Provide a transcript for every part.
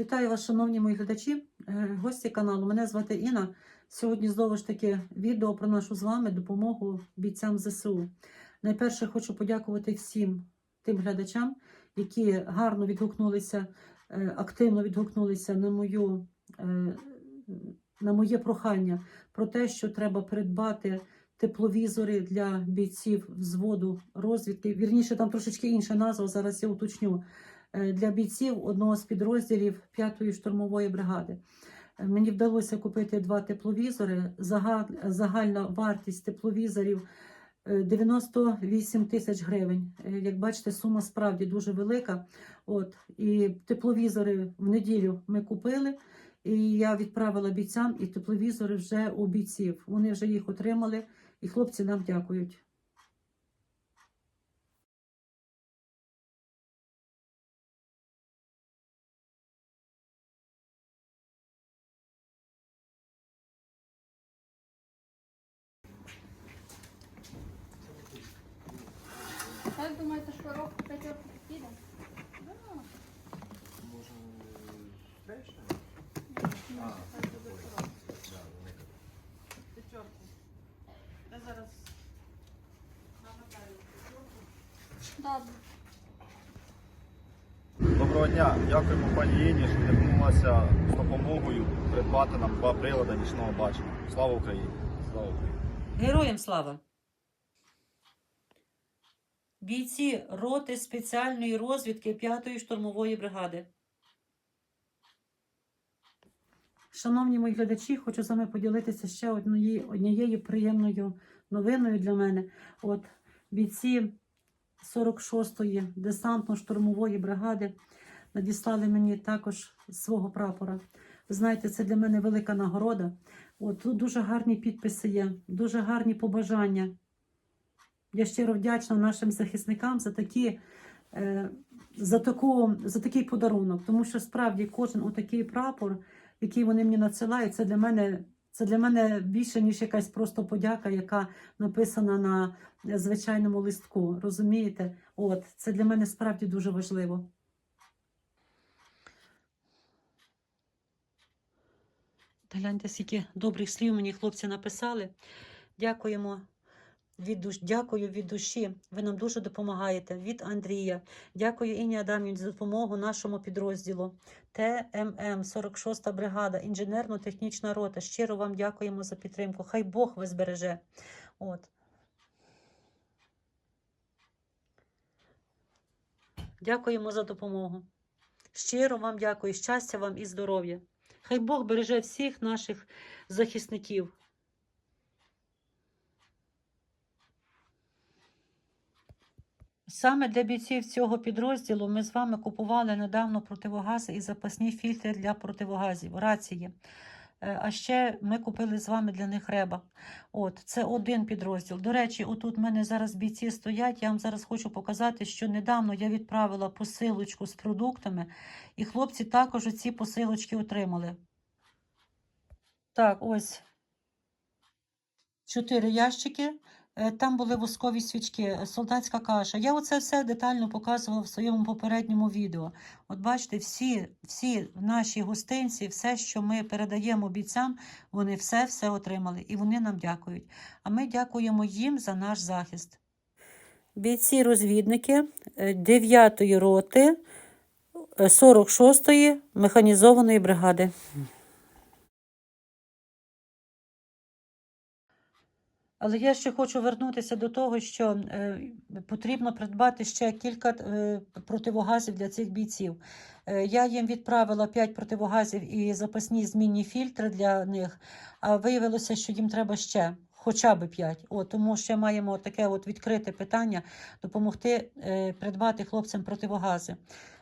Вітаю вас, шановні мої глядачі, е, гості каналу. Мене звати Інна. Сьогодні знову ж таки відео про нашу з вами допомогу бійцям ЗСУ. Найперше хочу подякувати всім тим глядачам, які гарно відгукнулися, е, активно відгукнулися на мою. е, На моє прохання про те, що треба придбати тепловізори для бійців взводу розвідки. Вірніше, там трошечки інша назва. Зараз я уточню для бійців одного з підрозділів 5-ї штурмової бригади. Е, Мені вдалося купити два тепловізори. Загальна вартість тепловізорів е, 98 тисяч гривень. Е, Як бачите, сума справді дуже велика. От і тепловізори в неділю ми купили. І я відправила бійцям, і тепловізори вже у бійців. Вони вже їх отримали, і хлопці нам дякують. Як думаєте, що рок п'ятерку піде? Може? А, П'ятерку. Я зараз нагадаю Добре. Доброго дня. Дякуємо пані Іні, що звернулася з допомогою придбати нам два прилади нічного бачення. Слава Україні! Слава Україні! Героям слава! Бійці роти спеціальної розвідки 5-ї штурмової бригади. Шановні мої глядачі, хочу з вами поділитися ще однією, однією приємною новиною для мене. От бійці 46-ї десантно-штурмової бригади надіслали мені також свого прапора. Ви знаєте, це для мене велика нагорода. От тут дуже гарні підписи є, дуже гарні побажання. Я щиро вдячна нашим захисникам за такі. е, За, таку, за такий подарунок, тому що справді кожен отакий прапор, який вони мені надсилають, це для мене це для мене більше, ніж якась просто подяка, яка написана на звичайному листку. Розумієте? От, це для мене справді дуже важливо. Гляньте, скільки добрих слів мені хлопці написали. Дякуємо. Від душ... Дякую від душі. Ви нам дуже допомагаєте. Від Андрія. Дякую Інні Адамівні за допомогу нашому підрозділу. ТММ 46 бригада, інженерно-технічна рота. Щиро вам дякуємо за підтримку. Хай Бог вас збереже. От. Дякуємо за допомогу. Щиро вам дякую, щастя вам і здоров'я. Хай Бог береже всіх наших захисників. Саме для бійців цього підрозділу ми з вами купували недавно противогази і запасні фільтри для противогазів, рації. Е, А ще ми купили з вами для них реба. От, це один підрозділ. До речі, отут в мене зараз бійці стоять. Я вам зараз хочу показати, що недавно я відправила посилочку з продуктами, і хлопці також ці посилочки отримали. Так, ось чотири ящики. Е, Там були воскові свічки, е, солдатська каша. Я оце все детально показувала в своєму попередньому відео. От бачите, всі, всі наші гостинці, все, що ми передаємо бійцям, вони все-все отримали і вони нам дякують. А ми дякуємо їм за наш захист. Бійці-розвідники 9-ї роти 46-ї механізованої бригади. Але я ще хочу вернутися до того, що е, потрібно придбати ще кілька е, противогазів для цих бійців. Е, я їм відправила 5 противогазів і запасні змінні фільтри для них, а виявилося, що їм треба ще хоча б 5. О, тому ще маємо таке от відкрите питання допомогти е, придбати хлопцям противогази.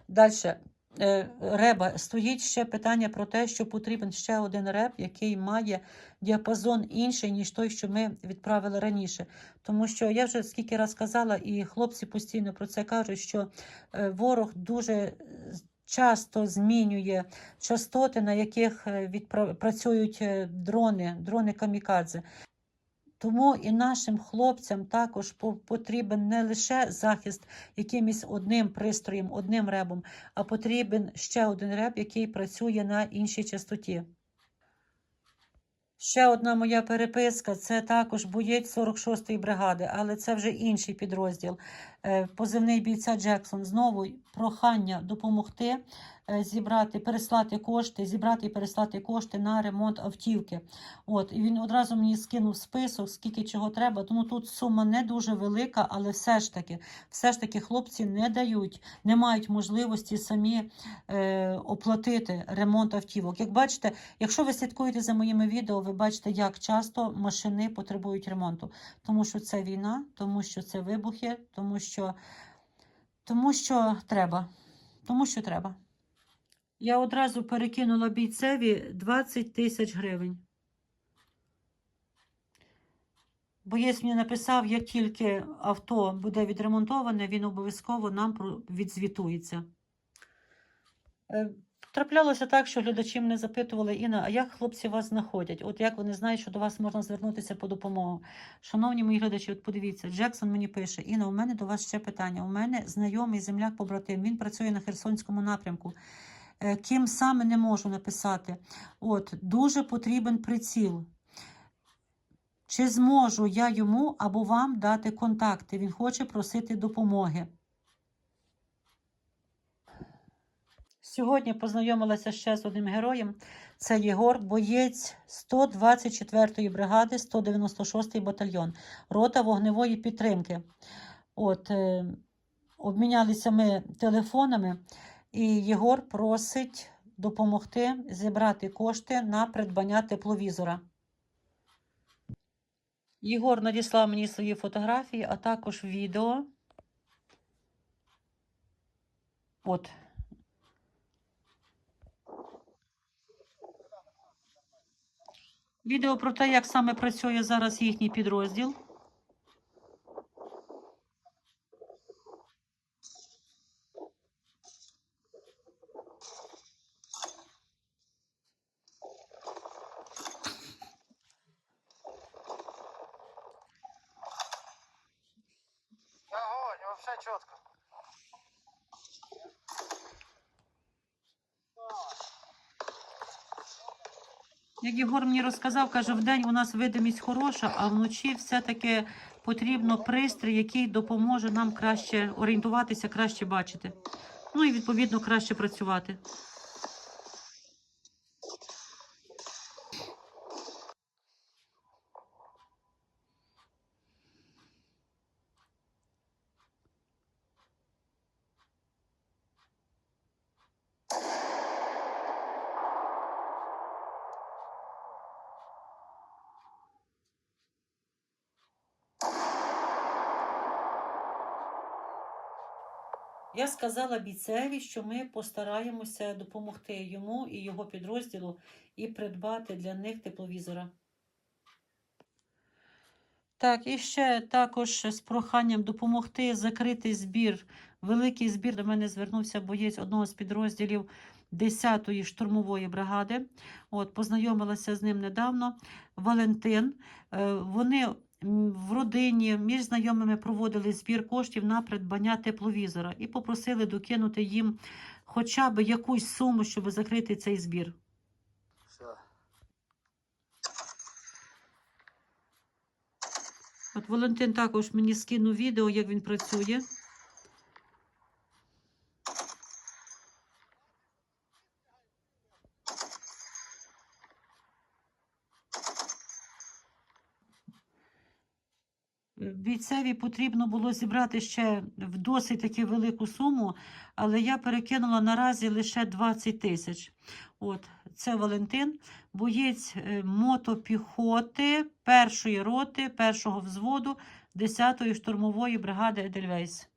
Далі. Е, Реба стоїть ще питання про те, що потрібен ще один реб, який має діапазон інший, ніж той, що ми відправили раніше. Тому що я вже скільки раз казала, і хлопці постійно про це кажуть, що е, ворог дуже е, часто змінює частоти, на яких відпра- дрони, дрони камікадзе. Тому і нашим хлопцям також потрібен не лише захист якимось одним пристроєм, одним ребом, а потрібен ще один реб, який працює на іншій частоті. Ще одна моя переписка це також боєць 46-ї бригади, але це вже інший підрозділ. Е, Позивний бійця Джексон. Знову прохання допомогти зібрати, переслати кошти, зібрати і переслати кошти на ремонт автівки. От, і він одразу мені скинув список, скільки чого треба. Тому тут сума не дуже велика, але все ж таки, все ж таки хлопці не дають, не мають можливості самі е, оплатити ремонт автівок. Як бачите, якщо ви слідкуєте за моїми відео, ви бачите, як часто машини потребують ремонту. Тому що це війна, тому що це вибухи, тому що, тому що треба. Тому що треба. Я одразу перекинула бійцеві 20 тисяч гривень. Боєць мені написав, як тільки авто буде відремонтоване, він обов'язково нам відзвітується. Е, Траплялося так, що глядачі мене запитували, Інна, а як хлопці вас знаходять? От як вони знають, що до вас можна звернутися по допомогу? Шановні мої глядачі, от подивіться, Джексон мені пише: Інна, у мене до вас ще питання. У мене знайомий земляк побратим. Він працює на Херсонському напрямку. Е, Ким саме не можу написати. От, дуже потрібен приціл. Чи зможу я йому або вам дати контакти? Він хоче просити допомоги. Сьогодні познайомилася ще з одним героєм. Це Єгор, боєць 124-ї бригади, 196-й батальйон, рота вогневої підтримки. От, е, обмінялися ми телефонами, і Єгор просить допомогти зібрати кошти на придбання тепловізора. Єгор надіслав мені свої фотографії, а також відео. От. Відео про те, як саме працює зараз їхній підрозділ. Чітко. Як Єгор мені розказав, каже, вдень у нас видимість хороша, а вночі все-таки потрібно пристрій, який допоможе нам краще орієнтуватися, краще бачити. Ну і відповідно краще працювати. Сказала бійцеві, що ми постараємося допомогти йому і його підрозділу і придбати для них тепловізора. Так, і ще також з проханням допомогти закрити збір. Великий збір до мене звернувся боєць одного з підрозділів 10-ї штурмової бригади. От, познайомилася з ним недавно. Валентин. Е, Вони в родині між знайомими проводили збір коштів на придбання тепловізора і попросили докинути їм хоча б якусь суму, щоб закрити цей збір. От Валентин також мені скинув відео, як він працює. Бійцеві потрібно було зібрати ще в досить таки велику суму, але я перекинула наразі лише 20 тисяч. От, це Валентин, боєць е, мотопіхоти першої роти, першого взводу 10-ї штурмової бригади Едельвейс.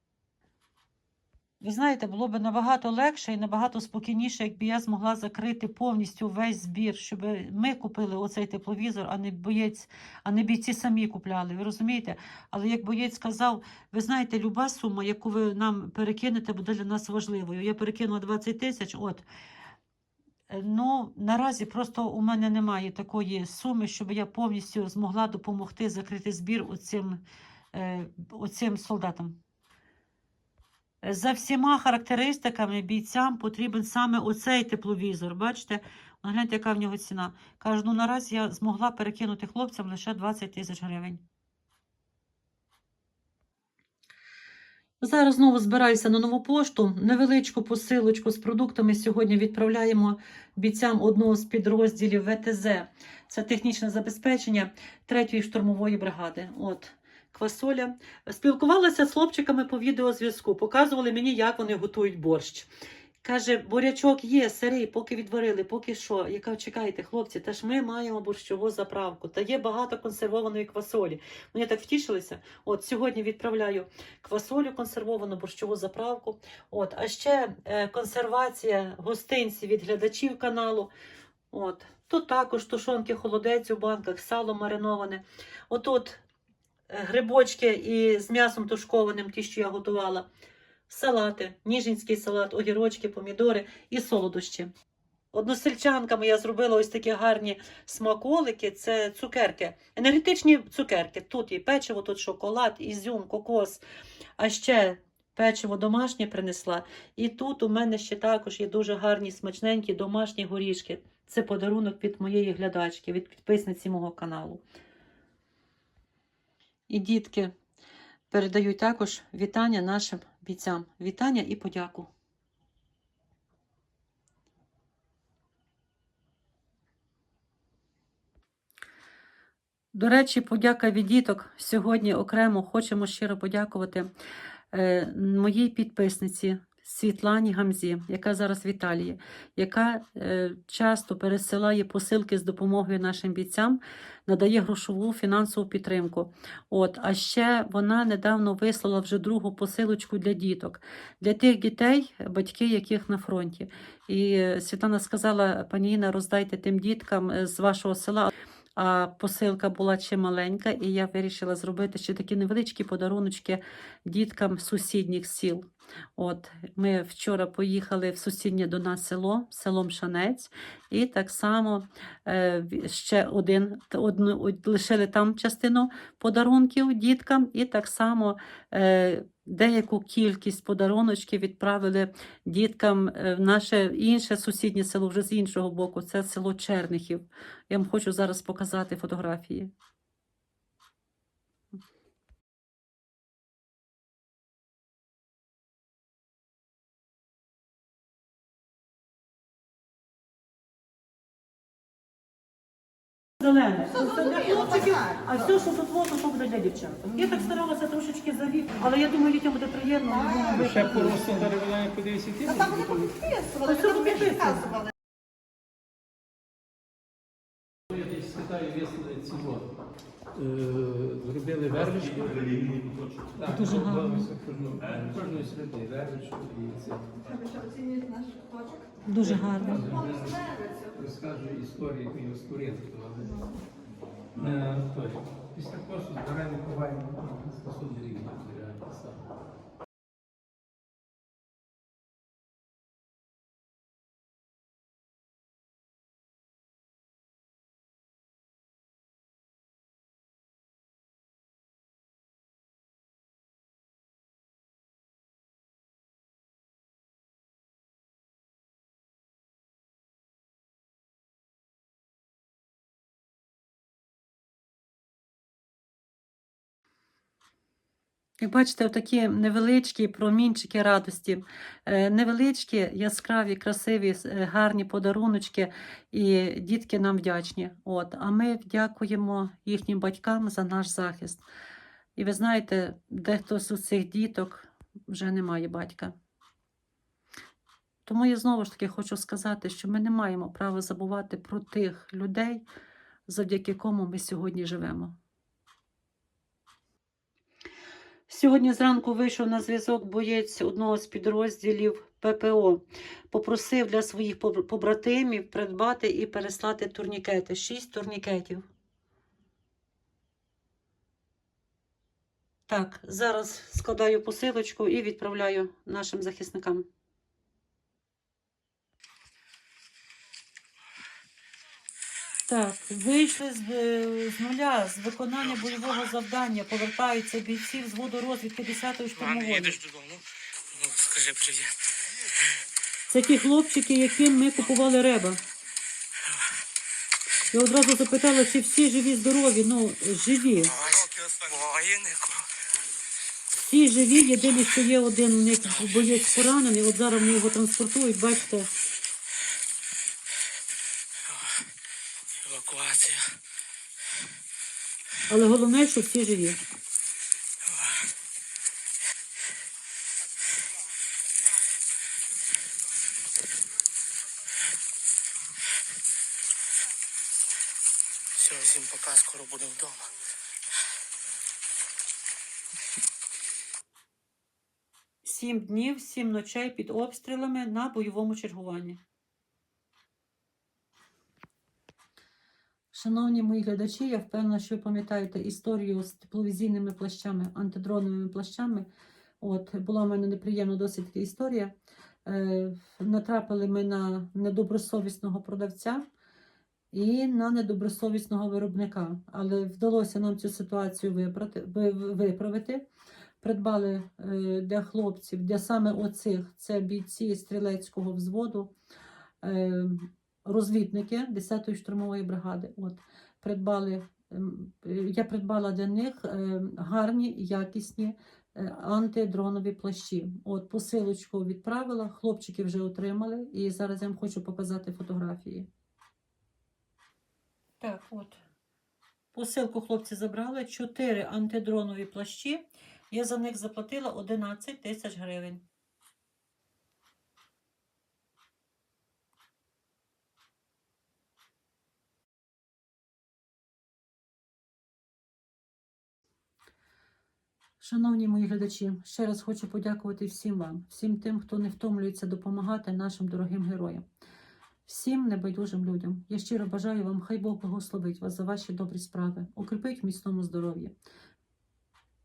Ви знаєте, було б набагато легше і набагато спокійніше, якби я змогла закрити повністю весь збір, щоб ми купили оцей тепловізор, а не боєць, а не бійці самі купляли. Ви розумієте? Але як боєць сказав, ви знаєте, люба сума, яку ви нам перекинете, буде для нас важливою. Я перекинула 20 тисяч. От Е, Ну, наразі просто у мене немає такої суми, щоб я повністю змогла допомогти закрити збір оцим, е, оцим солдатам. За всіма характеристиками бійцям потрібен саме оцей тепловізор. Бачите, гляньте, яка в нього ціна. Кажу, ну наразі я змогла перекинути хлопцям лише 20 тисяч гривень. Зараз знову збираюся на нову пошту. Невеличку посилочку з продуктами сьогодні відправляємо бійцям одного з підрозділів ВТЗ. Це технічне забезпечення 3-ї штурмової бригади. От квасоля. Спілкувалася з хлопчиками по відеозв'язку. Показували мені, як вони готують борщ. Каже, бурячок є, сирий, поки відварили, поки що. Я кажу, чекайте, хлопці, та ж ми маємо борщову заправку. Та є багато консервованої квасолі. Вони так втішилися. От сьогодні відправляю квасолю консервовану, борщову заправку. От, а ще е, консервація гостинців від глядачів каналу. От. Тут також тушонки, холодець у банках, сало мариноване. Отут е, грибочки і з м'ясом тушкованим, ті, що я готувала. Салати, ніжинський салат, огірочки, помідори і солодощі. Односельчанками я зробила ось такі гарні смаколики. Це цукерки, енергетичні цукерки. Тут є печиво, тут шоколад, ізюм, кокос. А ще печиво домашнє принесла. І тут у мене ще також є дуже гарні смачненькі домашні горішки. Це подарунок від моєї глядачки, від підписниці мого каналу. І дітки передають також вітання нашим бійцям. Вітання і подяку. До речі, подяка від діток. Сьогодні окремо хочемо щиро подякувати е, моїй підписниці Світлані Гамзі, яка зараз в Італії, яка е, часто пересилає посилки з допомогою нашим бійцям, надає грошову фінансову підтримку. От, а ще вона недавно вислала вже другу посилочку для діток, для тих дітей, батьки яких на фронті. І е, Світлана сказала: пані Інна, роздайте тим діткам е, з вашого села. А посилка була ще маленька, і я вирішила зробити ще такі невеличкі подаруночки діткам сусідніх сіл. От ми вчора поїхали в сусіднє до нас село, селом Шанець, і так само е, ще один одну лишили там частину подарунків діткам, і так само е, деяку кількість подаруночків відправили діткам е, в наше інше сусіднє село, вже з іншого боку, це село Чернихів. Я вам хочу зараз показати фотографії. Зелене. Це для хлопчиків, а все, що тут воно, то буде для дівчат. Я так старалася трошечки завіт, але я думаю, дітям буде приємно. Ще по росту дерев'яні по 10 Та тисяч. там вони. Китаю вислали цього. Е, Зробили вервичку. Так, Дуже гарно. Кожної середини вервичку і це. Оцінюють наш точок. Дуже гарно. Розкажу історію його створили. Е, той. Після косу збираємо ховаємо на способні Як бачите, такі невеличкі промінчики радості, е, невеличкі, яскраві, красиві, е, гарні подаруночки, і дітки нам вдячні. От, а ми дякуємо їхнім батькам за наш захист. І ви знаєте, дехто з цих діток вже не має батька. Тому я знову ж таки хочу сказати, що ми не маємо права забувати про тих людей, завдяки кому ми сьогодні живемо. Сьогодні зранку вийшов на зв'язок боєць одного з підрозділів ППО. Попросив для своїх побратимів придбати і переслати турнікети. Шість турнікетів. Так, зараз складаю посилочку і відправляю нашим захисникам. Так, вийшли з, е, з нуля з виконання бойового завдання. Повертаються бійці взводу розвідки 10-ї Ладно, штурмової. додому. Ну, скажи привіт. Це ті хлопчики, яким ми купували реба. Я одразу запитала, чи всі живі, здорові. Ну, живі. Всі живі, єдине, що є один у них боєць поранений, от зараз вони його транспортують, бачите. Але головне, що всі живі. Все, всім пока, скоро будемо вдома. Сім днів, сім ночей під обстрілами на бойовому чергуванні. Шановні мої глядачі, я впевнена, що ви пам'ятаєте історію з тепловізійними плащами, антидроновими плащами. От, була в мене неприємна досить така історія. Е, натрапили ми на недобросовісного продавця і на недобросовісного виробника. Але вдалося нам цю ситуацію випрати, виправити. Придбали е, для хлопців, для саме оцих, це бійці стрілецького взводу, е, розвідники 10-ї штурмової бригади. От, придбали, ем, я придбала для них е, гарні, якісні е, антидронові плащі. От, посилочку відправила, хлопчики вже отримали, і зараз я вам хочу показати фотографії. Так, от. Посилку хлопці забрали, 4 антидронові плащі. Я за них заплатила 11 тисяч гривень. Шановні мої глядачі, ще раз хочу подякувати всім вам, всім тим, хто не втомлюється допомагати нашим дорогим героям, всім небайдужим людям. Я щиро бажаю вам, хай Бог благословить вас за ваші добрі справи, укріпить в міцному здоров'ї.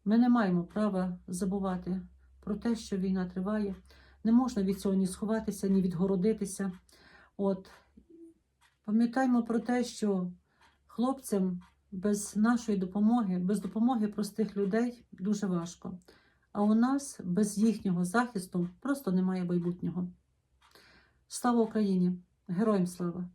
Ми не маємо права забувати про те, що війна триває. Не можна від цього ні сховатися, ні відгородитися. От пам'ятаймо про те, що хлопцям без нашої допомоги, без допомоги простих людей дуже важко. А у нас без їхнього захисту просто немає майбутнього. Слава Україні! Героям слава!